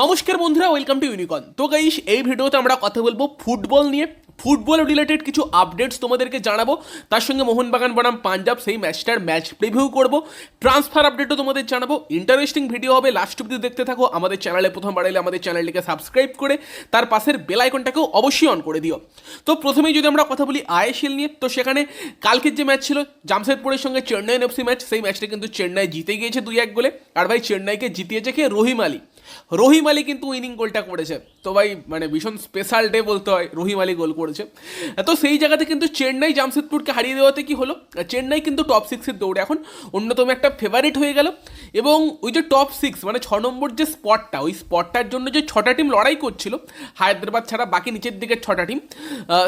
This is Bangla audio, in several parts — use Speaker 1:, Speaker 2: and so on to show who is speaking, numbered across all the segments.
Speaker 1: নমস্কার বন্ধুরা ওয়েলকাম টু ইউনিকন তো গাইস এই ভিডিওতে আমরা কথা বলব ফুটবল নিয়ে। ফুটবল রিলেটেড কিছু আপডেটস তোমাদেরকে জানাব। তার সঙ্গে মোহনবাগান বনাম পাঞ্জাব, সেই ম্যাচটার ম্যাচ প্রিভিউ করব। ট্রান্সফার আপডেটও তোমাদের জানাব। ইন্টারেস্টিং ভিডিও হবে লাস্ট অব্দি দেখতে থাকো। আমাদের চ্যানেলে প্রথমবার এলে আমাদের চ্যানেলটিকে সাবস্ক্রাইব করে, তার পাশের বেল আইকনটাকেও অবশ্যই অন করে দিও। তো প্রথমেই যদি আমরা কথা বলি আইএসএল নিয়ে, তো সেখানে কালকের যে ম্যাচ ছিল, জামশেদপুরের সঙ্গে চেন্নাই এফসি ম্যাচ সেই ম্যাচটা কিন্তু চেন্নাই জিতে গিয়েছে দুই এক গোলে। আর ভাই, চেন্নাইকে জিতিয়েছে কে? রহিম আলী। রহিম আলী কিন্তু উইনিং গোলটা করেছে। তো ভাই মানে ভীষণ স্পেশাল ডে বলতে হয়, রহিম আলী গোল করেছে। তো সেই জায়গাতে কিন্তু চেন্নাই জামশেদপুরকে হারিয়ে দেওয়াতে কি হলো? চেন্নাই কিন্তু টপ সিক্সের দৌড়ে। এখন অন্যতম একটা ফেভারিট হয়ে গেল। এবং ওই যে টপ সিক্স মানে ছ নম্বর যে স্পটটা ওই স্পটটার জন্য যে ছটা টিম লড়াই করছিল, হায়দ্রাবাদ ছাড়া বাকি নিচের দিকের ছটা টিম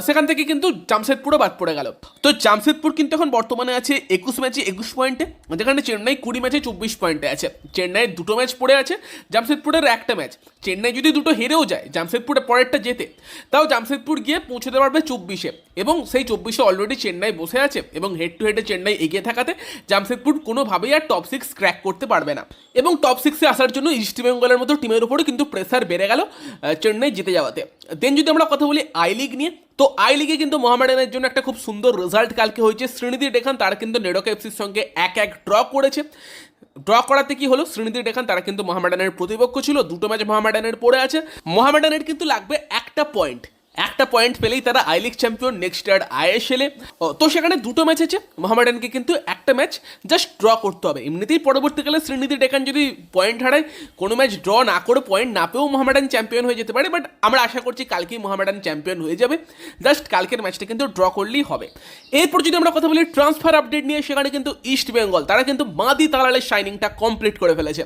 Speaker 1: সেখান থেকে কিন্তু জামশেদপুরও বাদ পড়ে গেল। তো জামশেদপুর কিন্তু এখন বর্তমানে আছে একুশ ম্যাচে একুশ পয়েন্টে যেখানে চেন্নাই কুড়ি ম্যাচে চব্বিশ পয়েন্টে আছে। চেন্নাইয়ের দুটো ম্যাচ পড়ে আছে, জামশেদপুরের একটা ম্যাচ চেন্নাই যদি দুটো হেরেও যায় জামশেদপুরের পরেরটা যেতে তাও জামশেদপুর গিয়ে পৌঁছতে পারবে চব্বিশে। এবং সেই চব্বিশে অলরেডি চেন্নাই বসে আছে এবং হেড টু হেডে চেন্নাই এগিয়ে থাকাতে জামশেদপুর কোনোভাবেই আর টপ সিক্স ক্র্যাক করতে পারবে না। এবং টপ সিক্সে আসার জন্য ইস্ট বেঙ্গলের মতো টিমের উপরে কিন্তু প্রেসার বেড়ে গেল চেন্নাই জিতে যাওয়াতে। দেন যদি আমরা কথা বলি আই লিগ নিয়ে, তো আই লিগে কিন্তু মোহামেডানের জন্য একটা খুব সুন্দর রেজাল্ট কালকে হয়েছে। শ্রীনিধি ডেখান তারা কিন্তু নেডোকা এফসির সঙ্গে এক এক ড্র করেছে। ড্র করাতে কি হলো? শ্রীনিধি ডেখান তারা কিন্তু মহামেডানের প্রতিপক্ষ ছিল। দুটো ম্যাচ মহামেডানের পড়ে আছে। মহামেডানের কিন্তু লাগবে একটা পয়েন্ট একটা পয়েন্ট পেলেই তারা I league champion next year আইএসএলে তো সেখানে দুটো ম্যাচ আছে। মোহামেডানকে কিন্তু একটা ম্যাচ জাস্ট ড্র করতে হবে। এমনিতেই পরবর্তীকালে শ্রীনিধি ডেকান যদি পয়েন্ট হারায়, কোনো ম্যাচ ড্র না করে পয়েন্ট না পেয়েও মোহামেডান চ্যাম্পিয়ন হয়ে যেতে পারে বাট আমরা আশা করছি কালকেই মোহামেডান চ্যাম্পিয়ন হয়ে যাবে। জাস্ট কালকের ম্যাচটা কিন্তু ড্র করলেই হবে। এরপর যদি আমরা কথা বলি ট্রান্সফার আপডেট নিয়ে, সেখানে কিন্তু ইস্ট বেঙ্গল তারা কিন্তু মাদি তালালের শাইনিংটা কমপ্লিট করে ফেলেছে।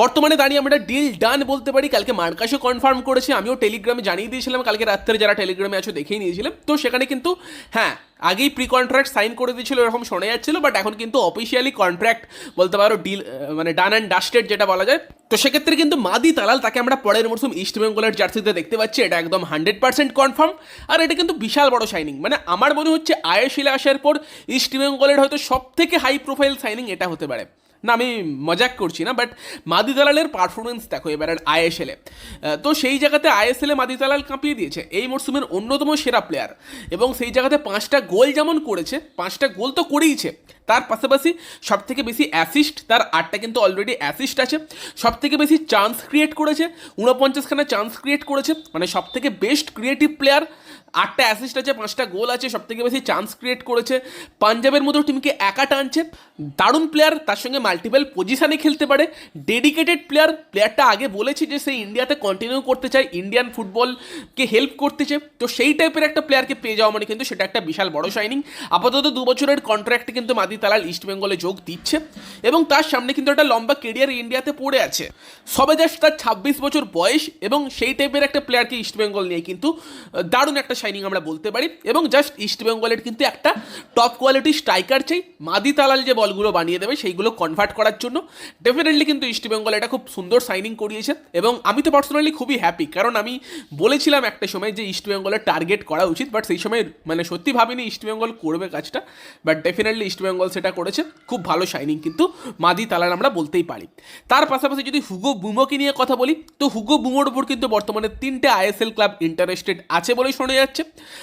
Speaker 1: বর্তমানে দাঁড়িয়ে আমরা ডিল ডান বলতে পারি। কালকে মার্কাসও কনফার্ম করেছে। আমিও টেলিগ্রামে জানিয়ে দিয়েছিলাম কালকে রাত্রে যারা টেলিগ্রামে আছো দেখেই নিয়েছিলাম তো সেখানে কিন্তু হ্যাঁ আগেই প্রি কন্ট্রাক্ট সাইন করে দিয়েছিল, এরকম শোনা যাচ্ছিল বাট এখন কিন্তু অফিসিয়ালি কন্ট্রাক্ট বলতে পারো ডিল মানে ডান অ্যান্ড ডাস্টেড যেটা বলা যায়। তো সেক্ষেত্রে কিন্তু মাদি তালাল, তাকে আমরা পরের মরশুম ইস্ট বেঙ্গলের জার্সিতে দেখতে পাচ্ছি, এটা একদম হান্ড্রেড পার্সেন্ট কনফার্ম আর এটা কিন্তু বিশাল বড় সাইনিং মানে আমার মনে হচ্ছে আইএসএলে আসার পর ইস্ট বেঙ্গলের হয়তো সব থেকে হাই প্রোফাইল সাইনিং এটা হতে পারে। না, আমি মজাক করছি না বাট মাদি দালালের পারফরমেন্স দেখো এবার আইএসএলে তো সেই জায়গাতে আইএসএলে মাদি দালাল কাঁপিয়ে দিয়েছে। এই মরসুমের অন্যতম সেরা প্লেয়ার এবং সেই জায়গাতে পাঁচটা গোল যেমন করেছে, পাঁচটা গোল তো করেইছে। তার পাশাপাশি সব থেকে বেশি অ্যাসিস্ট তার আটটা কিন্তু অলরেডি অ্যাসিস্ট আছে। সব থেকে বেশি চান্স ক্রিয়েট করেছে, উনপঞ্চাশখানা চান্স ক্রিয়েট করেছে। মানে সব থেকে বেস্ট ক্রিয়েটিভ প্লেয়ার আটটা অ্যাসিস্ট আছে, পাঁচটা গোল আছে সব থেকে বেশি চান্স ক্রিয়েট করেছে। পাঞ্জাবের মতো টিমকে একা টানছে। দারুণ প্লেয়ার তার সঙ্গে মাল্টিপল পজিশানে খেলতে পারে। ডেডিকেটেড প্লেয়ার প্লেয়ারটা আগে বলেছে যে সে ইন্ডিয়াতে কন্টিনিউ করতে চায় ইন্ডিয়ান ফুটবলকে হেল্প করতে চায়। তো সেই টাইপের একটা প্লেয়ারকে পেয়ে যাওয়া মানে কিন্তু সেটা একটা বিশাল বড় শাইনিং আপাতত দু বছরের কন্ট্রাক্ট কিন্তু মাদি তালাল ইস্ট বেঙ্গলে যোগ দিচ্ছে এবং তার সামনে কিন্তু একটা লম্বা কেরিয়ার ইন্ডিয়াতে পড়ে আছে। সবে জাস্ট তার ছাব্বিশ বছর বয়স এবং সেই টাইপের একটা প্লেয়ারকে ইস্ট বেঙ্গল নিয়ে কিন্তু দারুণ একটা শাইনিং আমরা বলতে পারি এবং জাস্ট ইস্ট বেঙ্গলের কিন্তু একটা টপ কোয়ালিটি স্ট্রাইকার চাই। মাদি তালাল যে বলগুলো বানিয়ে দেবে সেইগুলো কনভার্ট করার জন্য। ডেফিনেটলি কিন্তু ইস্ট বেঙ্গল এটা খুব সুন্দর সাইনিং করিয়েছে এবং আমি তো পার্সোনালি খুবই হ্যাপি কারণ আমি বলেছিলাম একটা সময় যে ইস্ট বেঙ্গলের টার্গেট করা উচিত বাট সেই সময় মানে সত্যি ভাবিনি ইস্ট বেঙ্গল করবে কাজটা। বাট ডেফিনেটলি ইস্ট বেঙ্গল সেটা করেছে, খুব ভালো শাইনিং কিন্তু মাদি তালার আমরা বলতেই পারি। তার পাশাপাশি যদি হুগো বুমোকে নিয়ে কথা বলি, তো হুগো বুমোর উপর কিন্তু বর্তমানে তিনটে আইএসএল ক্লাব ইন্টারেস্টেড আছে বলেই শোনা যাচ্ছে।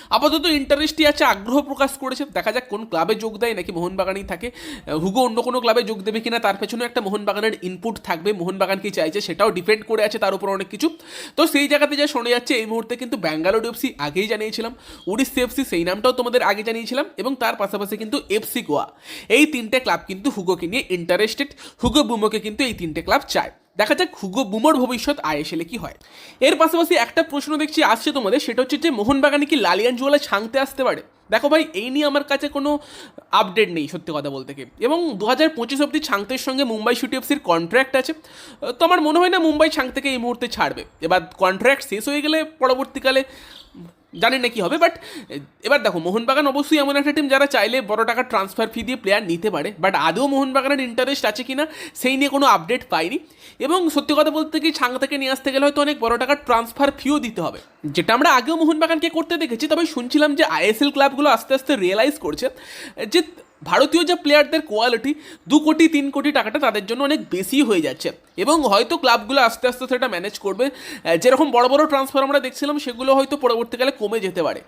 Speaker 1: আপাতত ইন্টারেস্টই আছে, আগ্রহ প্রকাশ করেছে। দেখা যাক কোন ক্লাবে যোগ দেয়, নাকি মোহনবাগানই থাকে। হুগো অন্য কোনো ক্লাবে যোগ দেবে কিনা, তার পেছনে একটা মোহনবাগানের ইনপুট থাকবে। মোহনবাগান কি চাইছে সেটাও ডিপেন্ড করে আছে, তার উপর অনেক কিছু। তো সেই জায়গাতে যা শোনা যাচ্ছে, এই মুহূর্তে কিন্তু ব্যাঙ্গালোর এফসি আগেই জানিয়েছিলাম। উড়িষ্যা এফসি সেই নামটাও তোমাদের আগে জানিয়েছিলাম। এবং তার পাশাপাশি কিন্তু এফসি গোয়া এই তিনটে ক্লাব কিন্তু হুগোকে নিয়ে ইন্টারেস্টেড হুগো বুমোকে কিন্তু এই তিনটে ক্লাব চায়। দেখা যাক হুগো বুমোর ভবিষ্যৎ আইএসএলে কি হয়। এর পাশাপাশি একটা প্রশ্ন দেখছি আসছে তোমাদের, সেটা হচ্ছে যে মোহনবাগানে কি লালিয়ান জুয়ালা ছাংতে আসতে পারে? দেখো ভাই, এই নিয়ে আমার কাছে কোনো আপডেট নেই, সত্যি কথা বলতে কি এবং দু হাজার পঁচিশ অব্দি ছাংতের সঙ্গে মুম্বাই সিটি এফসির কন্ট্রাক্ট আছে। তো আমার মনে হয় না মুম্বাই ছাংতেকে এই মুহূর্তে ছাড়বে। এবার কন্ট্রাক্ট শেষ হয়ে গেলে পরবর্তীকালে জানি না কি হবে বাট এবার দেখো, মোহনবাগান অবশ্যই এমন একটা টিম যারা চাইলে বড় টাকা ট্রান্সফার ফি দিয়ে প্লেয়ার নিতে পারে বাট আদৌ মোহনবাগানের ইন্টারেস্ট আছে কি না সেই নিয়ে কোনো আপডেট পাইনি। এবং সত্যি কথা বলতে কি ছাং থেকে নিয়ে আসতে গেলে হয়তো অনেক বড় টাকার ট্রান্সফার ফিও দিতে হবে। যেটা আমরা আগেও মোহনবাগানকে করতে দেখেছি, তবে শুনছিলাম যে আইএসএল ক্লাবগুলো আস্তে আস্তে রিয়েলাইজ করছে যে ভারতীয় যে প্লেয়ারদের কোয়ালিটি দু কোটি, তিন কোটি টাকাটা তাদের জন্য অনেক বেশি হয়ে যাচ্ছে। এবং হয়তো ক্লাবগুলো আস্তে আস্তে সেটা ম্যানেজ করবে। যেরকম বড় বড় ট্রান্সফার আমরা দেখছিলাম, সেগুলো হয়তো পরবর্তীকালে কমে যেতে পারে।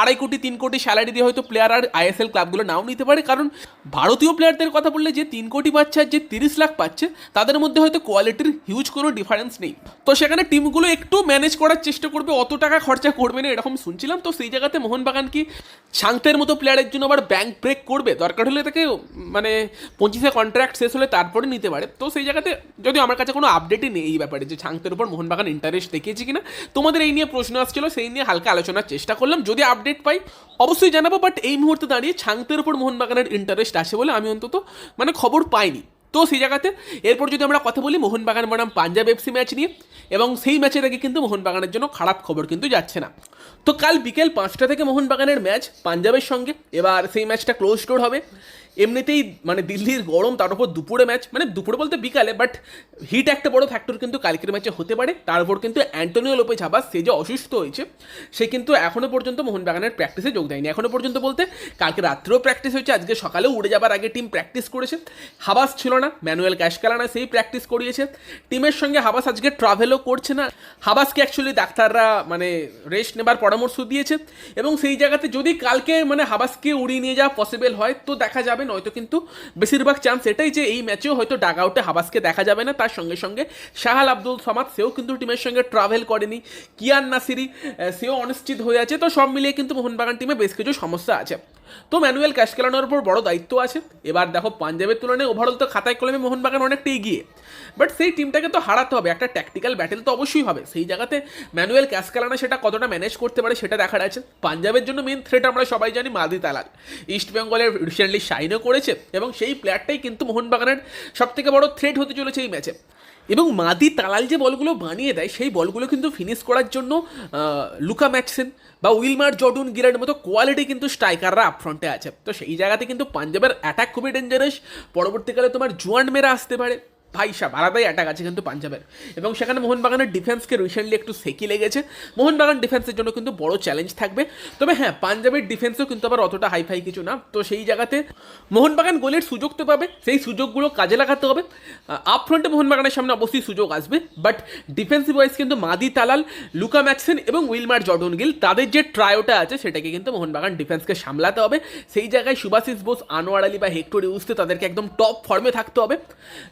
Speaker 1: আড়াই কোটি, তিন কোটি স্যালারি দিয়ে হয়তো প্লেয়ার আর আইএসএল ক্লাবগুলো নাও নিতে পারে। কারণ ভারতীয় প্লেয়ারদের কথা বললে যে তিন কোটি পাচ্ছে আর যে তিরিশ লাখ পাচ্ছে, তাদের মধ্যে হয়তো কোয়ালিটির হিউজ কোনো ডিফারেন্স নেই। তো সেখানে টিমগুলো একটু ম্যানেজ করার চেষ্টা করবে, অত টাকা খরচা করবে না, এরকম শুনছিলাম। তো সেই জায়গাতে মোহনবাগান কি শান্তের মতো প্লেয়ারের জন্য আবার ব্যাংক ব্রেক করবে? দরকার হলে তাকে মানে পঁচিশে কন্ট্রাক্ট শেষ হলে তারপরে নিতে পারে। তো সেই জায়গাতে যদি আমার কাছে কোনো আপডেটই নেই এই ব্যাপারে যে ছাংতের উপর মোহনবাগান ইন্টারেস্ট দেখিয়েছে কিনা, তোমাদের এই নিয়ে প্রশ্ন আসছিল, সেই নিয়ে হালকা আলোচনার চেষ্টা করলাম। যদি আপডেট পাই, অবশ্যই জানাব বাট এই মুহূর্তে দাঁড়িয়ে ছাংতের উপর মোহনবাগানের ইন্টারেস্ট আছে বলে আমি অন্তত মানে খবর পাইনি। তো সেই জায়গাতে এরপর যদি আমরা কথা বলি মোহনবাগান বনাম পাঞ্জাব এফসি ম্যাচ নিয়ে, এবং সেই ম্যাচের আগে কিন্তু মোহনবাগানের জন্য খারাপ খবর কিন্তু যাচ্ছে না। তো কাল বিকেল পাঁচটা থেকে মোহনবাগানের ম্যাচ পাঞ্জাবের সঙ্গে, এবার সেই ম্যাচটা ক্লোজ ডোর হবে। এমনিতেই মানে দিল্লির গরম, তার উপর দুপুরে ম্যাচ মানে দুপুরে বলতে বিকালে বাট হিট একটা বড় ফ্যাক্টর কিন্তু কালকের ম্যাচে হতে পারে। তার উপর কিন্তু অ্যান্টোনিও লোপে ঝাবাস সে যে অসুস্থ হয়েছে, সে কিন্তু এখনও পর্যন্ত মোহনবাগানের প্র্যাকটিসে যোগ দেয়নি। এখনও পর্যন্ত বলতে কালকে রাত্রেও প্র্যাকটিস হয়েছে, আজকে সকালেও উড়ে যাবার আগে টিম প্র্যাকটিস করেছে। হাবাস ছিল না, ম্যানুয়াল ক্যাশকালানা সেই প্র্যাকটিস করিয়েছে। টিমের সঙ্গে হাবাস আজকে ট্রাভেলও করছে না। হাবাসকে অ্যাকচুয়ালি ডাক্তাররা মানে রেস্ট নেবার পরামর্শ দিয়েছে। এবং সেই জায়গাতে যদি কালকে মানে হাবাসকে উড়িয়ে নিয়ে যাওয়া পসিবল হয়, তো দেখা যাবে নয়তো কিন্তু বেশিরভাগ চান্স এটাই যে এই ম্যাচেও হয়তো ডাগ আউটে হাবাসকে দেখা যাবে না। তার সঙ্গে সঙ্গে শাহাল আব্দুল সামাদ, সেও কিন্তু টিমের সঙ্গে ট্রাভেল করেনি। কিয়ান নাসিরি সেও অনিশ্চিত হয়ে আছে। তো সব মিলিয়ে কিন্তু মোহনবাগান টিমে বেশ কিছু সমস্যা আছে। তো ম্যানুয়াল ক্যাশ খেলানোর উপর বড় দায়িত্ব আছে। এবার দেখো পাঞ্জাবের তুলনায় ওভারঅল তো খাতায় কলমে মোহনবাগান অনেকটা এগিয়ে। বাট সেই টিমটাকে তো হারাতে হবে। একটা ট্যাকটিক্যাল ব্যাটেল তো অবশ্যই হবে। সেই জায়গাতে ম্যানুয়েল ক্যাশ খেলানো সেটা কতটা ম্যানেজ করতে পারে সেটা দেখার আছে। পাঞ্জাবের জন্য মেন থ্রেট আমরা সবাই জানি মাদি তালাল ইস্ট বেঙ্গলের রিসেন্টলি সাইনও করেছে এবং সেই প্লেয়ারটাই কিন্তু মোহনবাগানের সব থেকে বড় থ্রেট হতে চলেছে এই ম্যাচে এবং মাদি তালাল যে বলগুলো বানিয়ে দেয়, সেই বলগুলো কিন্তু ফিনিশ করার জন্য লুকা ম্যাটসেন বা উইলমার জর্ডুন গিরার মতো কোয়ালিটি কিন্তু স্ট্রাইকাররা আপফ্রন্টে আছে। তো সেই জায়গাতে কিন্তু পাঞ্জাবের অ্যাটাক খুবই ডেঞ্জারাস পরবর্তীকালে তোমার জুয়ান মেরা আসতে পারে। ভাই সাহেব, আলাদাই অ্যাটাক আছে কিন্তু পাঞ্জাবের। এবং সেখানে মোহনবাগানের ডিফেন্সকে রিসেন্টলি একটু সেকি লেগেছে। মোহনবাগান ডিফেন্সের জন্য কিন্তু বড় চ্যালেঞ্জ থাকবে। তবে হ্যাঁ পাঞ্জাবের ডিফেন্সও কিন্তু আবার অতটা হাইফাই কিছু না। তো সেই জায়গাতে মোহনবাগান গোলের সুযোগ তো পাবে, সেই সুযোগগুলো কাজে লাগাতে হবে। আপ ফ্রন্টে মোহনবাগানের সামনে অবশ্যই সুযোগ আসবে। বাট ডিফেন্সিভ ওয়াইজ কিন্তু মাদি তালাল, লুকা ম্যাক্সেন এবং উইলমার জর্ডন গিল, তাদের যে ট্রায়োটা আছে, সেটাকে কিন্তু মোহনবাগান ডিফেন্সকে সামলাতে হবে। সেই জায়গায় সুভাশিস বোস, আনোয়ার আলী বা হেক্টর ইউজতে তাদেরকে একদম টপ ফর্মে থাকতে হবে।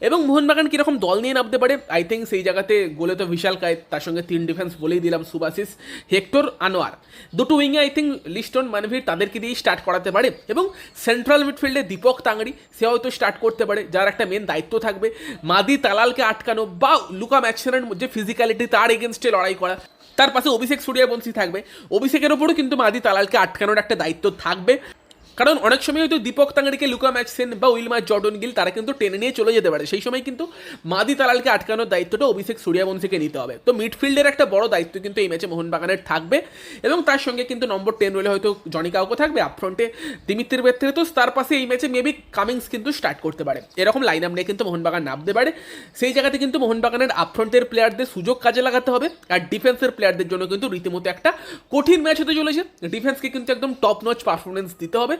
Speaker 1: এবং মোহনবাগান কীরকম দল নিয়ে নামতে পারে? আই থিঙ্ক সেই জায়গাতে গোলে তো বিশাল কায়েত তার সঙ্গে তিন ডিফেন্স বলেই দিলাম সুভাশিস হেক্টর, আনোয়ার। দুটো উইংয়ে আই থিঙ্ক লিস্টন, মানভীর তাদেরকে দিয়েই স্টার্ট করাতে পারে এবং সেন্ট্রাল মিডফিল্ডে দীপক তাংড়ি সে হয়তো স্টার্ট করতে পারে, যার একটা মেন দায়িত্ব থাকবে। মাদি তালালকে আটকানো বা লুকা ম্যাক্সনের যে ফিজিক্যালিটি তার এগেনস্টে লড়াই করা। তার পাশে অভিষেক সূর্যবংশী থাকবে। অভিষেকের ওপরও কিন্তু মাদি তালালকে আটকানোর একটা দায়িত্ব থাকবে। কারণ অনেক সময় হয়তো দীপক তাঙ্গারিকে লুকা ম্যাক্সেন বা উইলমার জর্ডন গিল তারা কিন্তু টেনে নিয়ে চলে যেতে পারে। সেই সময় কিন্তু মাদি তালালকে আটকানোর দায়িত্বটা অভিষেক সূর্যবংশীকে নিতে হবে। তো মিডফিল্ডের একটা বড় দায়িত্ব কিন্তু এই ম্যাচে মোহনবাগানের থাকবে এবং তার সঙ্গে কিন্তু নম্বর টেন রোলে হয়তো জনি কাউকে থাকবে। আপফ্রন্টে দিমিত্রির বেত্রে তো তার পাশে এই ম্যাচে মেবি কামিংস কিন্তু স্টার্ট করতে পারে। এরকম লাইন আপ নিয়ে কিন্তু মোহনবাগান নামতে পারে। সেই জায়গাতে কিন্তু মোহনবাগানের আপফ্রন্টের প্লেয়ারদের সুযোগ কাজে লাগাতে হবে আর ডিফেন্সের প্লেয়ারদের জন্য কিন্তু রীতিমতো একটা কঠিন ম্যাচ হতে চলেছে। ডিফেন্সকে কিন্তু একদম টপ নচ পারফরমেন্স দিতে হবে।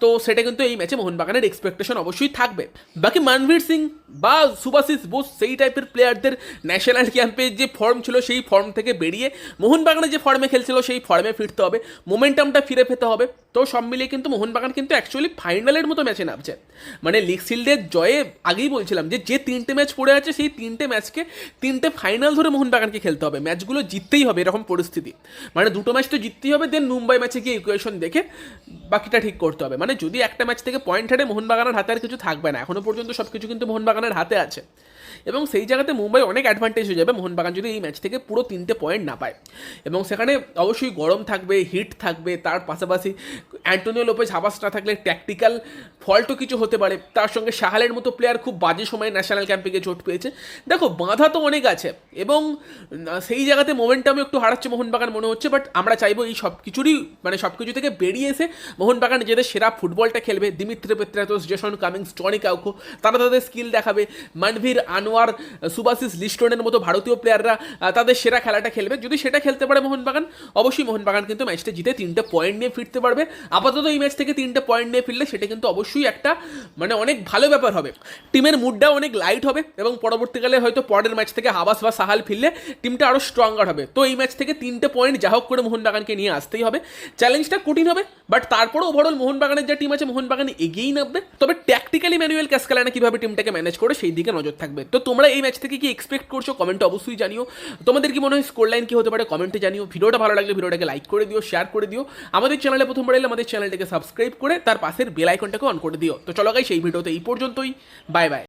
Speaker 1: তো সেটা কিন্তু এই ম্যাচে মোহনবাগানের এক্সপেকটেশন অবশ্যই থাকবে। বাকি মানভীর সিং বা সুভাশিস বোস সেই টাইপের প্লেয়ারদের ন্যাশনাল ক্যাম্পে যে ফর্ম ছিল সেই ফর্ম থেকে বেরিয়ে মোহনবাগানে যে ফর্মে খেলছিল সেই ফর্মে ফিরতে হবে মোমেন্টামটা ফিরে পেতে হবে। তো সব মিলিয়ে কিন্তু মোহনবাগান কিন্তু অ্যাকচুয়ালি ফাইনালের মতো ম্যাচে নামছে। মানে লিগ শিল্ডের জয়ে আগেই বলছিলাম যে যে তিনটে ম্যাচ পড়ে আছে সেই তিনটে ম্যাচকে তিনটে ফাইনাল ধরে মোহনবাগানকে খেলতে হবে। ম্যাচগুলো জিততেই হবে এরকম পরিস্থিতি। মানে দুটো ম্যাচ তো জিততেই হবে দেন মুম্বাই ম্যাচে গিয়ে ইকুয়েশন দেখে বাকিটা ঠিক করতে হবে। মানে যদি একটা ম্যাচ থেকে পয়েন্ট হারে মোহনবাগানের হাতে আর কিছু থাকবে না, এখনও পর্যন্ত সব কিছু কিন্তু মোহনবাগানের হাতে আছে। এবং সেই জায়গাতে মুম্বাই অনেক অ্যাডভান্টেজ হয়ে যাবে, মোহনবাগান যদি এই ম্যাচ থেকে পুরো তিনটে পয়েন্ট না পায়। এবং সেখানে অবশ্যই গরম থাকবে হিট থাকবে, তার পাশাপাশি অ্যান্টোনিও লোপেজ হাবাস না থাকলে ট্যাকটিক্যাল ফল্টও কিছু হতে পারে। তার সঙ্গে সাহালের মতো প্লেয়ার খুব বাজে সময়ে ন্যাশনাল ক্যাম্পে গিয়ে চোট পেয়েছে। দেখো, বাধা তো অনেক আছে এবং সেই জায়গাতে মোমেন্টামে একটু হারাচ্ছে মোহনবাগান মনে হচ্ছে বাট আমরা চাইব এই সব কিছুরই মানে সব কিছু থেকে বেরিয়ে এসে মোহনবাগান নিজেদের সেরা ফুটবলটা খেলবে, Dimitri Petratos Jason Cummings, Tony Kaukko, তারা তাদের স্কিল দেখাবে। মানভীর, আনোয়ার সুবাসিস লিস্টনের মতো ভারতীয় প্লেয়াররা তাদের সেরা খেলাটা খেলবে। যদি সেটা খেলতে পারে মোহনবাগান, অবশ্যই মোহনবাগান কিন্তু ম্যাচটা জিতে তিনটে পয়েন্ট নিয়ে ফিরতে পারবে। আপাতত এই ম্যাচ থেকে তিনটে পয়েন্ট নিয়ে ফিরলে সেটা কিন্তু অবশ্যই একটা মানে অনেক ভালো ব্যাপার হবে। টিমের মুডটা অনেক লাইট হবে এবং পরবর্তীকালে হয়তো পরের ম্যাচ থেকে হাবাস বা সাহাল ফিরলে টিমটা আরও স্ট্রঙ্গার হবে। তো এই ম্যাচ থেকে তিনটে পয়েন্ট যা হোক করে মোহনবাগানকে নিয়ে আসতেই হবে। চ্যালেঞ্জটা কঠিন হবে বাট তারপরে ওভারঅল মোহনবাগানের যে টিম আছে মোহনবাগান এগিয়েই নামবে। তবে ট্যাকটিক্যালি ম্যানুয়াল ক্যাসকালানা কীভাবে টিমটাকে ম্যানেজ করে সেই দিকে নজর থাকবে। তো তোমরা এই ম্যাচ থেকে কি এক্সপেক্ট করছ? কমেন্টে অবশ্যই জানিও। তোমাদের কি মনে হয় স্কোর লাইন কি হতে পারে? কমেন্টে জানিও। ভিডিওটা ভালো লাগলে ভিডিওটাকে লাইক করে দিও শেয়ার করে দিও। আমাদের চ্যানেলে প্রথমবার এলে আমাদের চ্যানেলটাকে সাবস্ক্রাইব করে তার পাশের বেল আইকনটাকে অন করে দিও। তো চলো গাই সেই ভিডিওতে এই পর্যন্তই। Bye bye